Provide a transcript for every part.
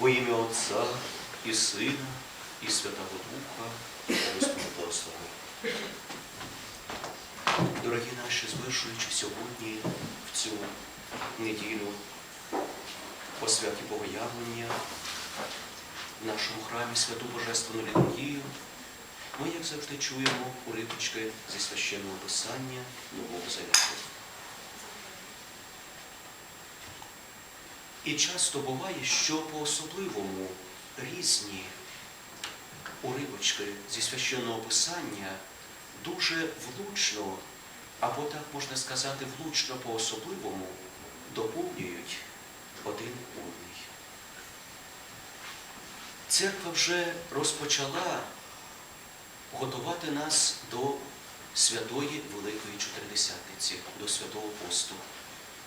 Во ім'я Отця і Сина, і Святого Духа, Господи благослови. Дорогі наші, звершуючи сьогодні в цю неділю по святі Богоявлення в нашому храмі Святу Божественну Літургію, ми, як завжди, чуємо уривочки зі священного писання Нового Завіту. І часто буває, що по-особливому різні уривочки зі священного писання дуже влучно, або так можна сказати, влучно по-особливому доповнюють один одний. Церква вже розпочала готувати нас до святої Великої Чотиридесятниці, до святого посту.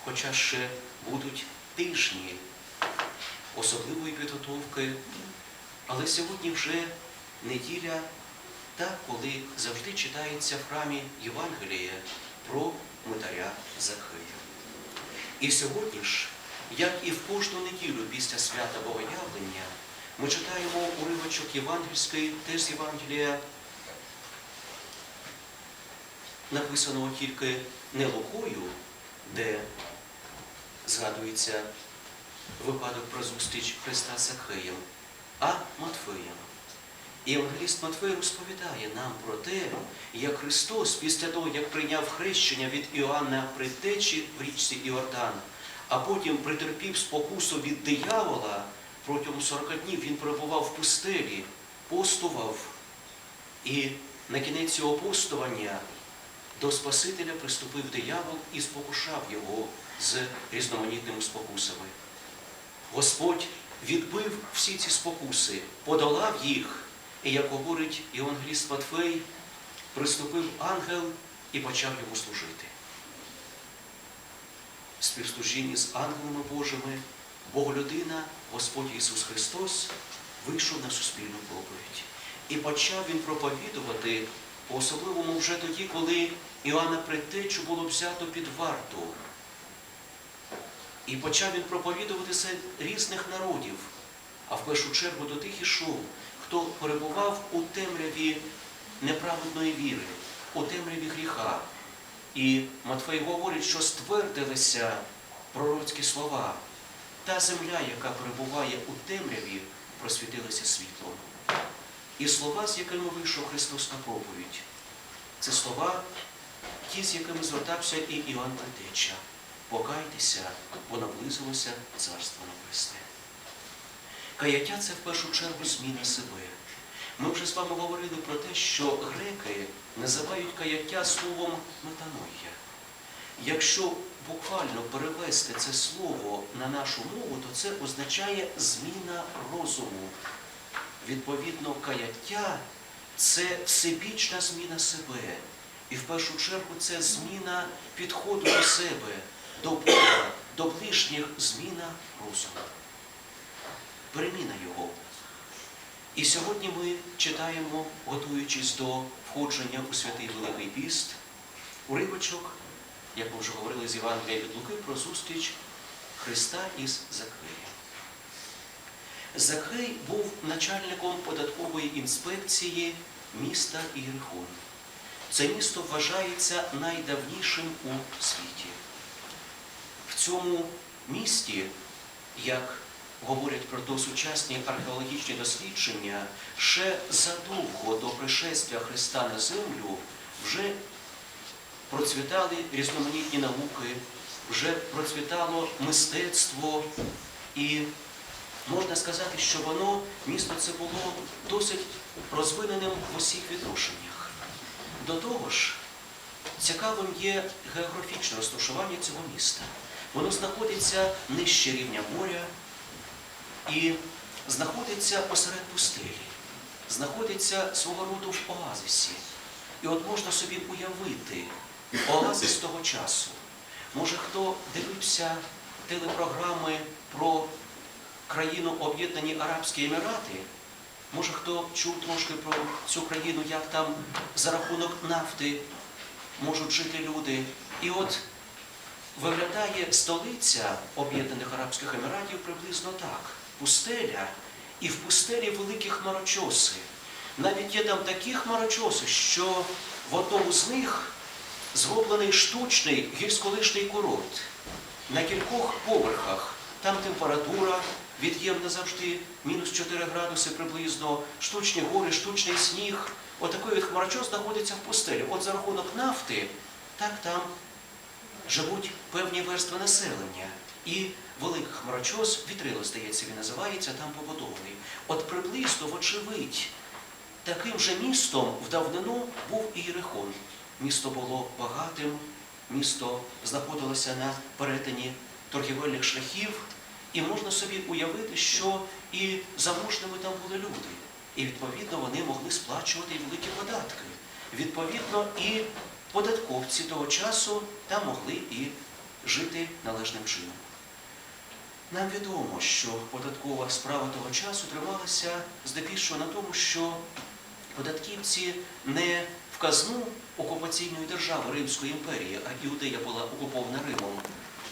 Хоча ще будуть тижні особливої підготовки, але сьогодні вже неділя та, коли завжди читається в храмі Євангелія про митаря Захия. І сьогодні ж, як і в кожну неділю після свята Богоявлення, ми читаємо уривочок євангельський, теж з Євангелія, написаного тільки не Лукою, де згадується випадок про зустріч Христа з Захеєм, а Матфеєм. І Євангеліст Матфей розповідає нам про те, як Христос після того, як прийняв хрещення від Іоанна Предтечі в річці Іордан, а потім притерпів спокусу від диявола, протягом 40 днів він перебував в пустелі, постував. І на кінець цього постування до Спасителя приступив диявол і спокушав його з різноманітними спокусами. Господь відбив всі ці спокуси, подолав їх, і, як говорить Євангеліст Матфей, приступив ангел і почав йому служити. Співслужінні з ангелами Божими Боголюдина, Господь Ісус Христос, вийшов на суспільну проповідь. І почав Він проповідувати, по-особливому вже тоді, коли Іоанна Предтечу було взято під варту. І почав він проповідувати серед різних народів, а в першу чергу до тих ішов, хто перебував у темряві неправедної віри, у темряві гріха. І Матфей говорить, що ствердилися пророцькі слова. Та земля, яка перебуває у темряві, просвітилася світлом. І слова, з якими вийшов Христос на проповідь, це слова, ті, з якими звертався і Іван Предтеча. Покайтеся, бо наблизилося Царство Небесне. Каяття це в першу чергу зміна себе. Ми вже з вами говорили про те, що греки називають каяття словом метаноя. Якщо буквально перевести це слово на нашу мову, то це означає зміна розуму. Відповідно, каяття це всебічна зміна себе. І в першу чергу це зміна підходу до себе, до Бога, до ближніх зміна розуму. Переміна його. І сьогодні ми читаємо, готуючись до входження у святий Великий Піст, уривочок, як ми вже говорили з Євангелія від Луки, про зустріч Христа із Закхеєм. Закхей був начальником податкової інспекції міста Єрихон. Це місто вважається найдавнішим у світі. Цьому місті, як говорять про досучасні археологічні дослідження, ще задовго до пришестя Христа на землю вже процвітали різноманітні науки, вже процвітало мистецтво і можна сказати, що воно, місто це було досить розвиненим в усіх відношеннях. До того ж, цікавим є географічне розташування цього міста. Воно знаходиться нижче рівня моря і знаходиться посеред пустелі, знаходиться свого роду в оазисі. І от можна собі уявити оазис того часу. Може, хто дивився телепрограми про країну Об'єднані Арабські Емірати, може хто чув трошки про цю країну, як там за рахунок нафти можуть жити люди. І от виглядає столиця Об'єднаних Арабських Еміратів приблизно так. пустеля, і в пустелі великі хмарочоси. Навіть є там такі хмарочоси, що в одному з них зроблений штучний гірськолижний курорт. На кількох поверхах там температура від'ємна завжди, мінус 4 градуси приблизно, штучні гори, штучний сніг. Отакий от хмарочос знаходиться в пустелі. От за рахунок нафти, так там живуть певні верстви населення. І великий хмарочос, вітрило, здається, він називається, там побудований. От приблизно, вочевидь, таким же містом в давнину був і Єрихон. Місто було багатим, місто знаходилося на перетині торгівельних шляхів, і можна собі уявити, що і заможними там були люди. І відповідно вони могли сплачувати великі податки. Відповідно, і податковці того часу там могли і жити належним чином. Нам відомо, що податкова справа того часу трималася здебільшого на тому, що податківці не в казну окупаційної держави Римської імперії, а Іудея була окупована Римом,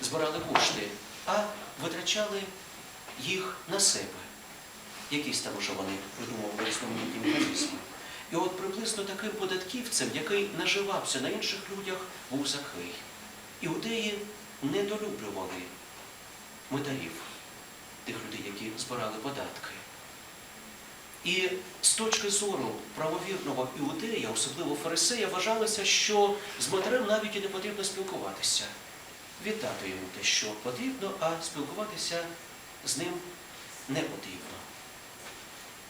збирали кошти, а витрачали їх на себе. Якісь там уже вони придумували різноманітні механізми. І от приблизно таким податківцем, який наживався на інших людях, був Закхей. Іудеї недолюблювали митарів, тих людей, які збирали податки. І з точки зору правовірного іудея, особливо фарисея, вважалося, що з митарем навіть і не потрібно спілкуватися. Віддати йому те, що потрібно, а спілкуватися з ним не потрібно.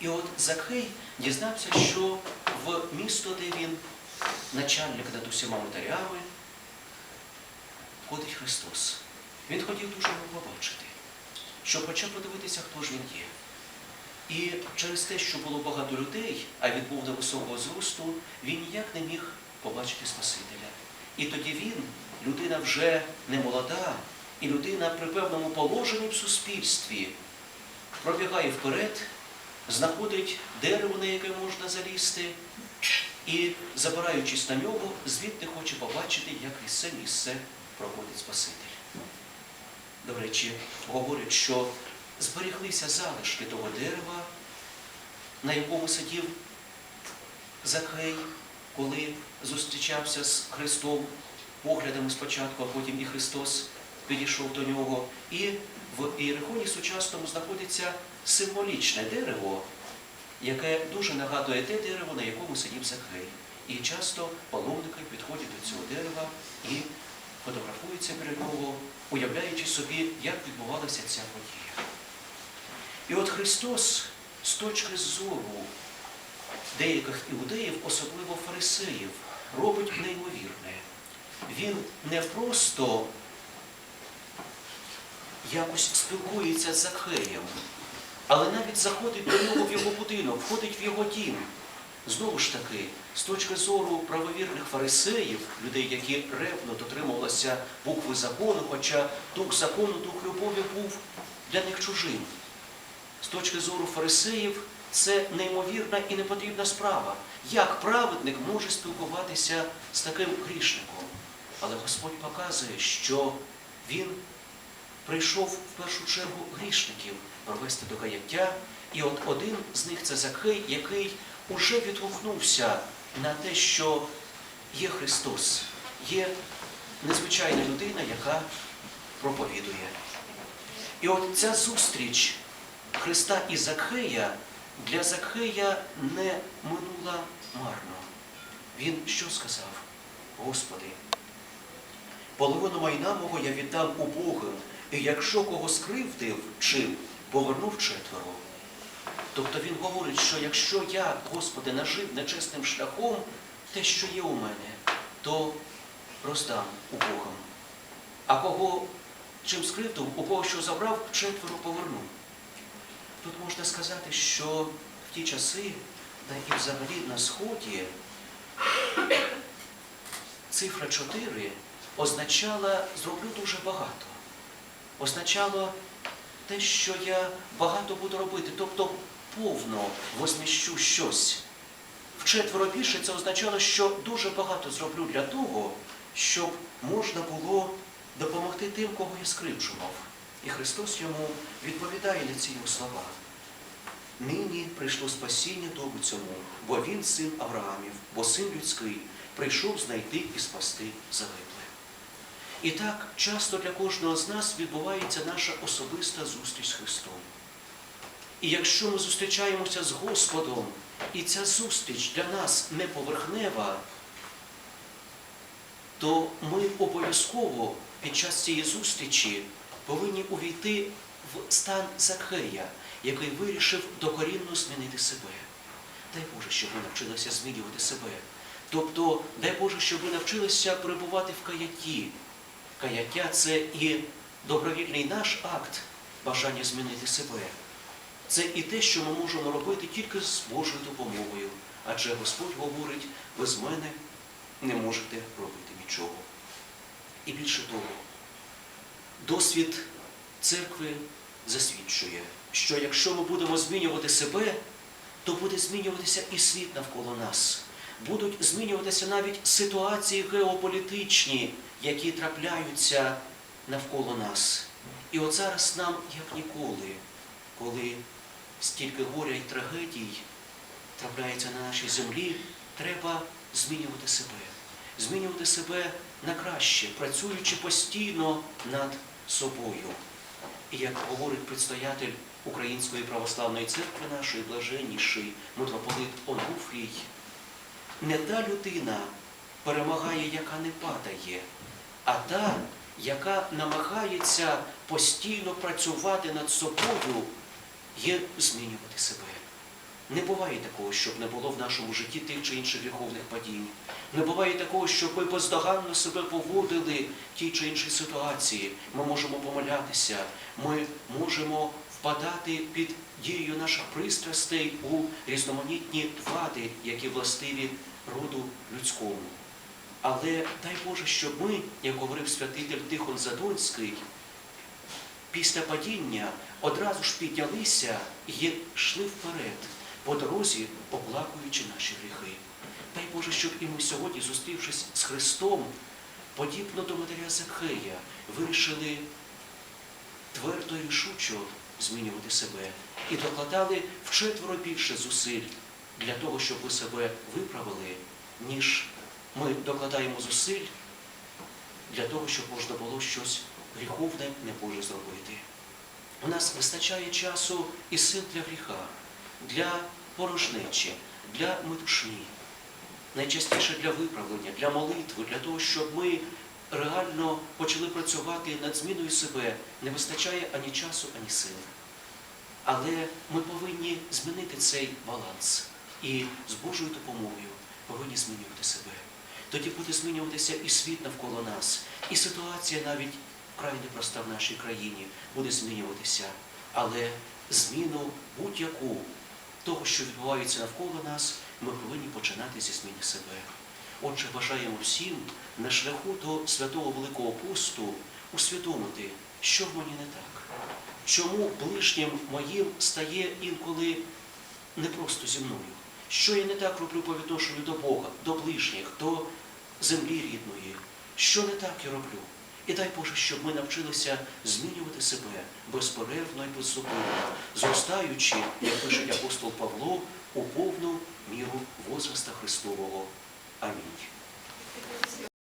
І от Закхей дізнався, що в місто, де він начальник над усіма митарями, ходить Христос. Він хотів дуже його побачити, щоб хоча подивитися, хто ж він є. І через те, що було багато людей, а він був невисокого зросту, він ніяк не міг побачити Спасителя. І тоді він, людина вже не молода, і людина при певному положенні в суспільстві, пробігає вперед, знаходить дерево, на яке можна залізти, і, забираючись на нього, звідти хоче побачити, як із це місце проходить Спаситель. До речі, говорять, що зберіглися залишки того дерева, на якому сидів Закхей, коли зустрічався з Христом поглядами спочатку, а потім і Христос підійшов до нього. І в Іерихоні сучасному знаходиться символічне дерево, яке дуже нагадує те дерево, на якому сидів Закхей. І часто паломники підходять до цього дерева і фотографуються біля нього, уявляючи собі, як відбувалася ця подія. І от Христос з точки зору деяких іудеїв, особливо фарисеїв, робить неймовірне. Він не просто якось спілкується з Закхеєм, але навіть заходить до нього в його будинок, входить в його дім. Знову ж таки, з точки зору правовірних фарисеїв, людей, які ревно дотримувалися букви закону, хоча дух закону, дух любові був для них чужим. З точки зору фарисеїв, це неймовірна і непотрібна справа. Як праведник може спілкуватися з таким грішником? Але Господь показує, що Він прийшов в першу чергу грішників провести до каяття. І от один з них це Закхей, який уже відгукнувся на те, що є Христос, є незвичайна людина, яка проповідує. І от ця зустріч Христа і Закхея для Закхея не минула марно. Він що сказав? Господи, половину майна мого я віддам убогим, і якщо кого скривдив чи повернув четверо. Тобто він говорить, що якщо я, Господи, нажив нечесним шляхом те, що є у мене, то роздам убогим. А кого чим скривдив, у кого що забрав, четверо поверну. Тут можна сказати, що в ті часи, та і взагалі на Сході, цифра 4 означала зроблю дуже багато. Означало те, що я багато буду робити, тобто повно возміщу щось. Вчетверо більше це означало, що дуже багато зроблю для того, щоб можна було допомогти тим, кого я скривджував. І Христос йому відповідає на ці його слова. Нині прийшло спасіння дому цьому, бо він син Авраамів, бо син людський прийшов знайти і спасти загибле. І так часто для кожного з нас відбувається наша особиста зустріч з Христом. І якщо ми зустрічаємося з Господом, і ця зустріч для нас не поверхнева, то ми обов'язково під час цієї зустрічі повинні увійти в стан Закхея, який вирішив докорінно змінити себе. Дай Боже, щоб ми навчилися змінювати себе. Тобто, дай Боже, щоб ми навчилися перебувати в каятті. Каяття це і добровільний наш акт бажання змінити себе. Це і те, що ми можемо робити тільки з Божою допомогою. Адже Господь говорить, ви з мене не можете робити нічого. І більше того, досвід церкви засвідчує, що якщо ми будемо змінювати себе, то буде змінюватися і світ навколо нас. Будуть змінюватися навіть ситуації геополітичні, які трапляються навколо нас. І от зараз нам, як ніколи, коли стільки горя і трагедій трапляється на нашій землі, треба змінювати себе. Змінювати себе на краще, працюючи постійно над собою. І як говорить предстоятель Української православної церкви нашої, блаженніший митрополит Онуфрій, не та людина перемагає, яка не падає, а та, яка намагається постійно працювати над собою, є змінювати себе. Не буває такого, щоб не було в нашому житті тих чи інших гріховних падінь. Не буває такого, щоб ми бездоганно себе поводили в тій чи іншій ситуації. Ми можемо помилятися, ми можемо впадати під дією наших пристрастей у різноманітні вади, які властиві роду людському. Але дай Боже, щоб ми, як говорив святитель Тихон Задонський, після падіння одразу ж піднялися і йшли вперед, по дорозі оплакуючи наші гріхи. Дай Боже, щоб і ми сьогодні, зустрівшись з Христом, подібно до Матеря Закхея, вирішили твердо і рішучо змінювати себе і докладали вчетверо більше зусиль для того, щоб ви себе виправили, ніж ми докладаємо зусиль для того, щоб можна було щось гріховне небоже зробити. У нас вистачає часу і сил для гріха, для порожнечі, для метушні, найчастіше для виправлення, для молитви, для того, щоб ми реально почали працювати над зміною себе, не вистачає ані часу, ані сил. Але ми повинні змінити цей баланс і з Божою допомогою повинні змінювати себе. Тоді буде змінюватися і світ навколо нас, і ситуація навіть вкрай непроста в нашій країні буде змінюватися. Але зміну будь-яку того, що відбувається навколо нас, ми повинні починати зі зміни себе. Отже, бажаємо всім на шляху до святого Великого посту усвідомити, що в мені не так. Чому ближнім моїм стає інколи не просто зі мною? Що я не так роблю по відношенню до Бога, до ближніх, до землі рідної? Що не так я роблю? І дай Боже, щоб ми навчилися змінювати себе безперервно і беззупинно, зростаючи, як пише апостол Павло, у повну міру возраста Христового. Амінь.